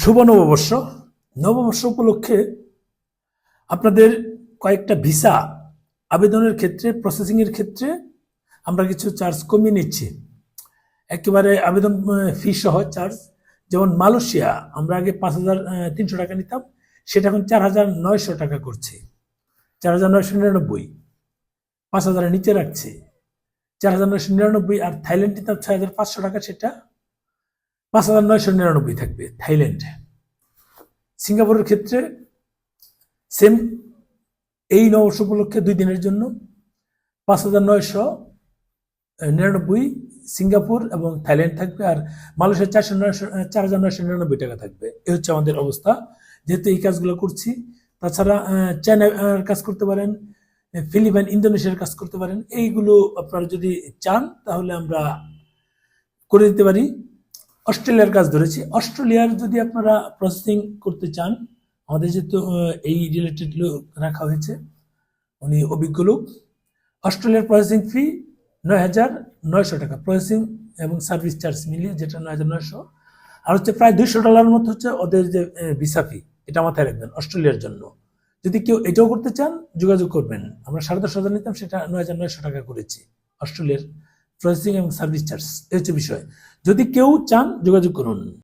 শুভ নববর্ষ। নববর্ষ উপলক্ষে আপনাদের কয়েকটা ভিসা আবেদনের ক্ষেত্রে প্রসেসিংয়ের ক্ষেত্রে আমরা কিছু চার্জ কমিয়ে নিচ্ছি। একেবারে আবেদন ফি সহ চার্জ যেমন মালয়েশিয়া, আমরা আগে পাঁচ হাজার তিনশো টাকা নিতাম, সেটা এখন চার হাজার নয়শো টাকা করছে। চার হাজার নয়শো নিরানব্বই। পাঁচ হাজারের নিচে রাখছে। চার হাজার নয়শো নিরানব্বই আর থাইল্যান্ড নিতাম ছয় হাজার পাঁচশো টাকা, সেটা পাঁচ হাজার নয়শো নিরানব্বই থাকবে থাইল্যান্ড। সিঙ্গাপুরের ক্ষেত্রে সেম এই নববর্ষ উপলক্ষে দুই দিনের জন্য পাঁচ হাজার নয়শো নিরানব্বই সিঙ্গাপুর এবং থাইল্যান্ড থাকবে আর মালয়েশিয়া চারশো নয়শো চার হাজার নয়শো নিরানব্বই টাকা থাকবে। এ হচ্ছে আমাদের অবস্থা। যেহেতু এই কাজগুলো করছি, তাছাড়া চায়নার কাজ করতে পারেন, ফিলিপাইন, ইন্দোনেশিয়ার কাজ করতে পারেন, এইগুলো আপনারা যদি চান তাহলে আমরা করে দিতে পারি। অস্ট্রেলিয়ার কাজ ধরেছি। অস্ট্রেলিয়ার যদি আপনারা প্রসেসিং করতে চান, আমাদের যেহেতু এই রিলেটেড লোক রাখা হয়েছে, উনি অভিজ্ঞ লোক। অস্ট্রেলিয়ার প্রসেসিং ফি নয় হাজার নয়শো টাকা প্রসেসিং এবং সার্ভিস চার্জ মিলিয়ে যেটা নয় হাজার নয়শো। আর হচ্ছে প্রায় দুইশো ডলারের মতো হচ্ছে ওদের যে ভিসা ফি এটা মাথায় রাখবেন অস্ট্রেলিয়ার জন্য। যদি কেউ এটাও করতে চান, যোগাযোগ করবেন। আমরা সাড়ে দশ হাজার নিতাম, সেটা নয় হাজার নয়শো টাকা করেছি অস্ট্রেলিয়ার প্রসেসিং এবং সার্ভিস চার্জ এই হচ্ছে বিষয়। যদি কেউ চান যোগাযোগ করুন।